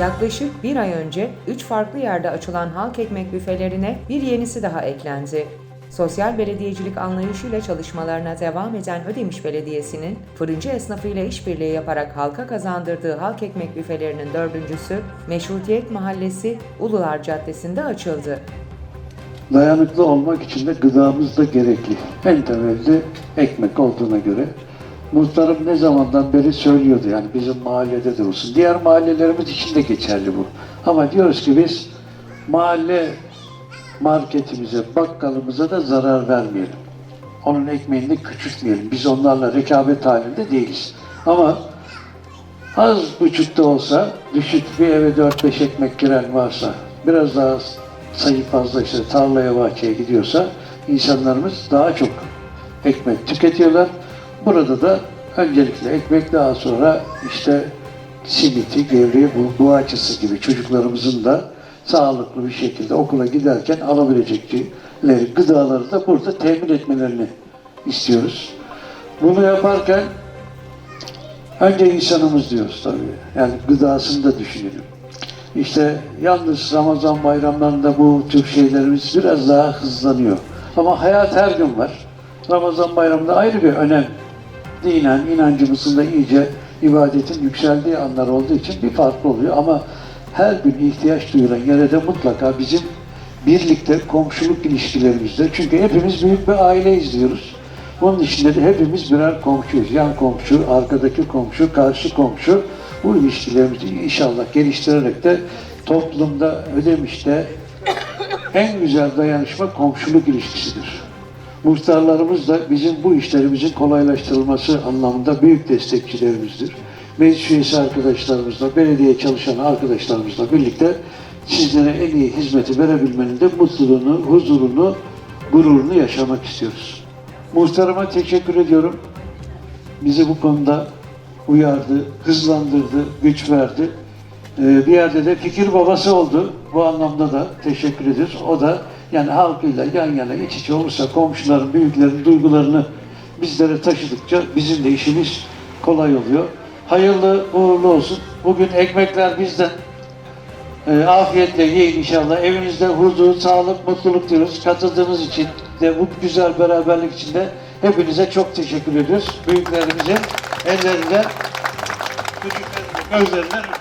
Yaklaşık bir ay önce 3 farklı yerde açılan halk ekmek büfelerine bir yenisi daha eklendi. Sosyal belediyecilik anlayışıyla çalışmalarına devam eden Ödemiş Belediyesi'nin fırıncı esnafıyla işbirliği yaparak halka kazandırdığı halk ekmek büfelerinin dördüncüsü Meşrutiyet Mahallesi Ulular Caddesi'nde açıldı. Dayanıklı olmak için de gıdamız da gerekli. En temelde ekmek olduğuna göre. Muhtarım ne zamandan beri söylüyordu yani bizim mahallede de olsun. Diğer mahallelerimiz için de geçerli bu. Ama diyoruz ki biz mahalle marketimize, bakkalımıza da zarar vermeyelim. Onun ekmeğini küçültmeyelim. Biz onlarla rekabet halinde değiliz. Ama az buçukta olsa düşük bir eve 4-5 ekmek giren varsa biraz daha sayı fazla işte tarlaya bahçeye gidiyorsa insanlarımız daha çok ekmek tüketiyorlar. Burada da öncelikle ekmek daha sonra işte simiti, gevreği, bu, buğaçısı gibi çocuklarımızın da sağlıklı bir şekilde okula giderken alabilecekleri gıdaları da burada temin etmelerini istiyoruz. Bunu yaparken Önce insanımız diyoruz tabii. Yani gıdasını da düşünelim. İşte yalnız Ramazan bayramlarında bu tür şeylerimiz biraz daha hızlanıyor. Ama hayat her gün var. Ramazan bayramında ayrı bir önem. Dinen, inancımızın da iyice ibadetin yükseldiği anlar olduğu için bir farklı oluyor. Ama her gün ihtiyaç duyulan yere de mutlaka bizim birlikte komşuluk ilişkilerimizde. Çünkü hepimiz büyük bir aile izliyoruz. Bunun içinde de hepimiz birer komşuyuz. Yan komşu, arkadaki komşu, karşı komşu. Bu ilişkilerimizi inşallah geliştirerek de toplumda, ödemişte en güzel dayanışma komşuluk ilişkisidir. Muhtarlarımız da bizim bu işlerimizin kolaylaştırılması anlamında büyük destekçilerimizdir. Meclis üyesi arkadaşlarımızla, belediye çalışan arkadaşlarımızla birlikte sizlere en iyi hizmeti verebilmenin de mutluluğunu, huzurunu, gururunu yaşamak istiyoruz. Muhtarıma teşekkür ediyorum. Bizi bu konuda uyardı, hızlandırdı, güç verdi. Ee, bir yerde de fikir babası oldu. Bu anlamda da teşekkür ediyoruz. O da yani halkıyla yan yana iç içe olursa komşuların, büyüklerin duygularını bizlere taşıdıkça bizim de işimiz kolay oluyor. Hayırlı uğurlu olsun. Bugün ekmekler bizden. E, afiyetle yiyin inşallah. Evinizde huzur, sağlık, mutluluk diyoruz. Katıldığınız için de bu güzel beraberlik için de hepinize çok teşekkür ediyoruz. Büyüklerimizin ellerinden, küçüklerimizin gözlerinden.